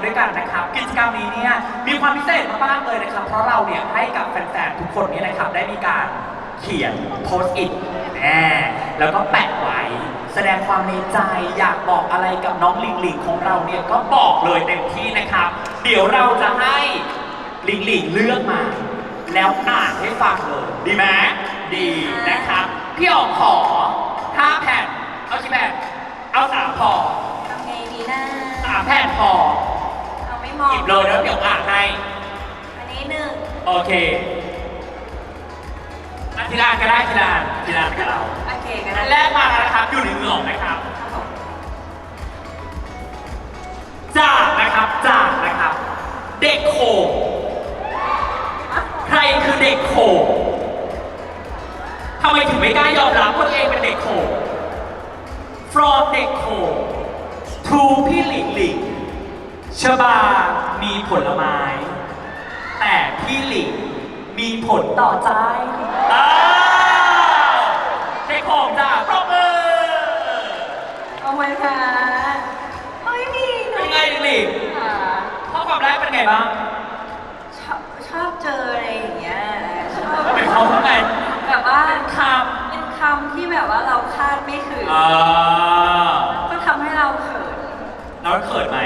ำด้วยกันนะครับ กิจกรรมนี้เนี่ยมีความพิเศษมากๆเลยนะครับ เพราะเราเนี่ยให้กับแฟนๆทุกคนเนี่ยนะครับได้มีการเขียนโพสต์อิทแน่แล้วก็แปะไว้แสดงความในใจอยากบอกอะไรกับน้องลิงลิงของเราเนี่ยก็บอกเลยเต็มที่นะครับ เดี๋ยวเราจะให้ลิงลิงเลือกมา แล้วอ่านให้ฟังเลย ดีไหมดีนะครับ พี่ออกขอห้าแผ่นเอากี่แผ่นเอาสามพอทำไงดีนะสามแผ่นพอ เอาไม่มองหยิบเลยแล้วเดี๋ยวอ่านให้ อันนี้หนึ่งโอเคอะทีละอันก็ได้ทีละอันทีละอันกับเรา โอเคก็อัได้นแรกมาแล้วนะครับอยู่ในมือออกนะครับครับผมจากนะครับจากนะครับ เด็กโขงอะใครคือเด็กโขงทำไมถึงไม่กล้ายอมรับว่าตัวเองเป็นเด็กโขง from เด็กโขง to พี่หลิงหลิง ชบา มีผลไม้ แต่พี่หลิงมีผลต่อใจอ้าวเด็กโขงจ้าปรบมือ เอาไว้ค่ะเฮ้ยมีห เป็นไงหลิง ค่ะ ข้อความแรกเป็นไงบ้าง ชอบชอบเจออะไรอย่างเงี้ยชอบ เป็นเขาเท่าไง แบบว่า เป็นค เป็นคำที่แบบว่าเราคาดไม่ถึงำอ่า ก็ทำให้เราเขิน แล้วเขินไหม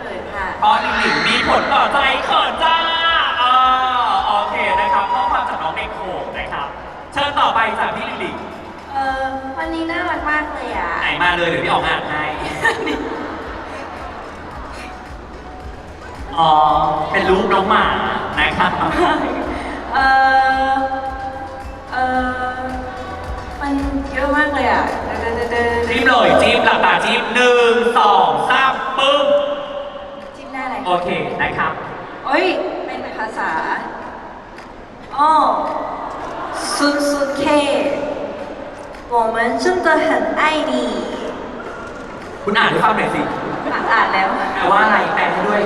เขินค่ะ เพราะหลิงหลิงมีผลต่อ ใจเขินจ้าอ่าโอเคนะครับข้อความจากน้องเด็กโขงนะครับ เชิญต่อไปจากพี่หลิงหลิงเออวันนี้น่ารักมากเลยอะ ไหนมาเลยเดี๋ยวพี่ออกอ่านให้อ๋อ เป็นรูปน้องหมานะครับเออเออมันเยอะมากเลยอะเดินเดินเดินจิ้มเลยจิ้มหลับตาจิ้มหนึ่งสองสามปึ้ม จิ้มได้อะไร โอ เคนะครับ เอ้ย เป็นภาษาอ๋อสุดสุดเค我们真的很爱你 คุณอ่านให้ฟังหน่อยสิ อ่านอ่านแล้ว แปลว่าอะไรแปลให้ด้วย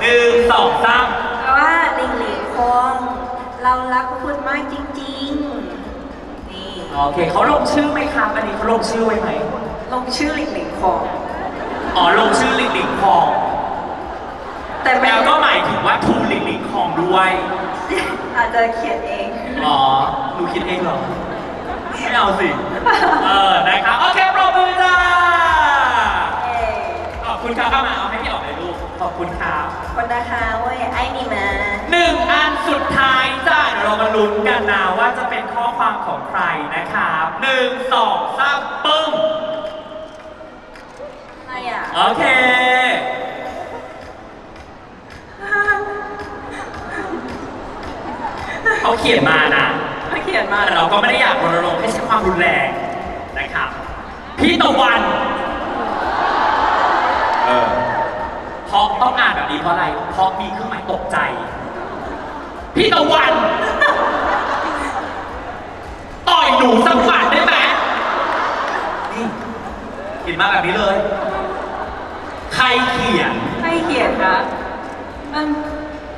หนึ่งสองสาม แปลว่าหลิงหลิงคงเรารักคุณมากจริงๆ นี่ โอเคเขาลงชื่อไหมครับอันนี้เขาลงชื่อไว้ไหม ลงชื่อหลิงหลิงคง อ๋อลงชื่อหลิงหลิงคอง ด้วย อาจจะเขียนเอง อ๋อหนูคิดเองเหรอ ไม่เอาสิ เออ นะครับ โอเคปรบมือจ้าเอ้ยขอบคุณครับเข้ามาเอาให้พี่ออกเลยลูก ขอบคุณครับ คนนะคะเว้ยไอ้นี่มา หนึ่งอันสุดท้ายจ้าเดี๋ยวเรามาลุ้นกันนะว่าจะเป็นข้อความของใครนะครับหนึ่งสองสามปึ้งอะไรอะ โอเค เขาเขียนมานะเขาเขียนมาแต่เราก็ไม่ได้อยากรณรงค์ให้ใช้ความรุนแรงนะครับ พี่ตะวัน เออเพราะต้องอ่านแบบนี้เพราะอะไร เพราะมีเครื่องหมายตกใจ พี่ตะวัน ต่อยหนูสักหมัดได้ไหมนี่เขียนมาแบบนี้เลย ใครเขียนให้เขียนคะมัน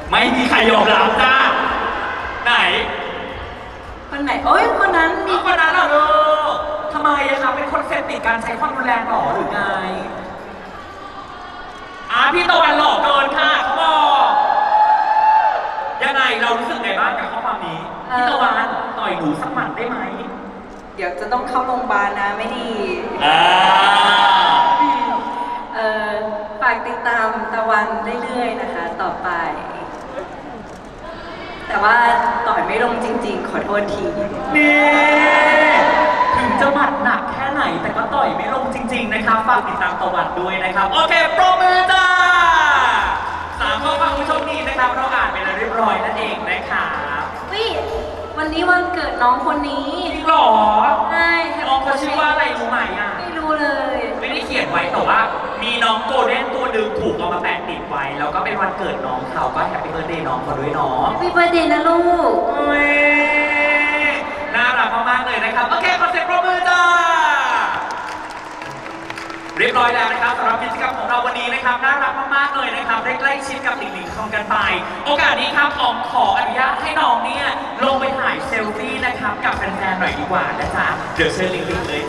ไม่มีใครยอมรับจ้า ไหนคนไหนโอ้ยคนนั้นมีคนนั้นเหรอลูกทำไมอะครับเป็นคนเสพติดการใช้ความรุนแรงหรอหรือไงอะพี่ตะวันหลอกเกินค่ะเขาบอกยังไงเรารู้สึกไงบ้างกับข้อความนี้พี่ตะวันต่อยหนูสักหมัดได้ไหมเดี๋ยวจะต้องเข้าโรงพยาบาลนะไม่ดี อ่าเอ่อฝากติดตามตะวันเรื่อยๆนะคะ ต่อไป แต่ว่าต่อยไม่ลงจริง ๆ ขอโทษที นี่ถึงจะหมัดหนักแค่ไหน แต่ก็ต่อยไม่ลงจริง ๆ นะครับฝากติดตามตะวันด้วยนะครับ โอเคปรบมือจ้าสามข้อความผู้โชคดีนะครับเราอ่านไปแล้วเรียบร้อยนั่นเองนะครับวิวันนี้วันเกิดน้องคนนี้จริงเหรอใช่น้องเขาชื่อว่าอะไรรู้ไหมอะไม่รู้เลย ไม่ได้เขียนไว้แต่ว่า มีน้องโกลเด้นตัวหนึ่งถูกเอามาแปะติดไว้ แล้วก็เป็นวันเกิดน้องเขาก็แฮปปี้เบิร์ดเดย์น้องเขาด้วยเนาะพี่เบอร์เดย์นะลูกโอ้ยน่ารักมากๆเลยนะครับ โอเคขอเสียงปรบมือจ้า เรียบร้อยแล้วนะครับสำหรับกิจกรรมของเราวันนี้นะครับน่ารักมากๆเลยนะครับได้ใกล้ชิดกับหลิงหลิงทองกันไป โอกาสนี้ครับผมขออนุญาตให้น้องเนี่ยลงไปถ่ายเซลฟี่นะครับกับแฟนๆหน่อยดีกว่านะจ๊ะเดี๋ยวเชิญหลิงหลิงเลย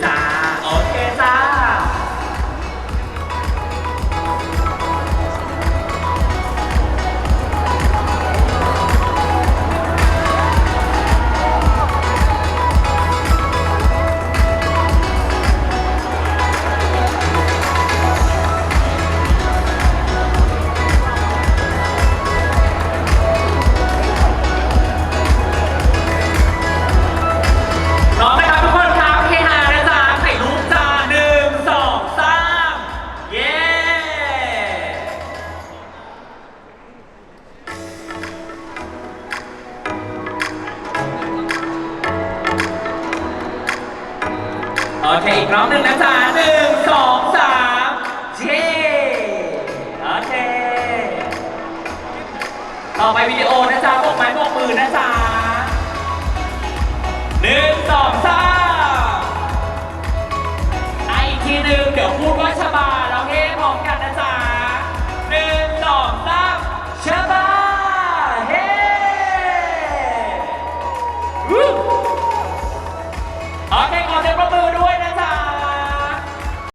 โอเค อีกรอบหนึ่งนะจ๊ะหนึ่งสองสามเย้โอเค ต่อไปวิดีโอนะจ๊ะบอกไม้บอกมือนะจ๊ะ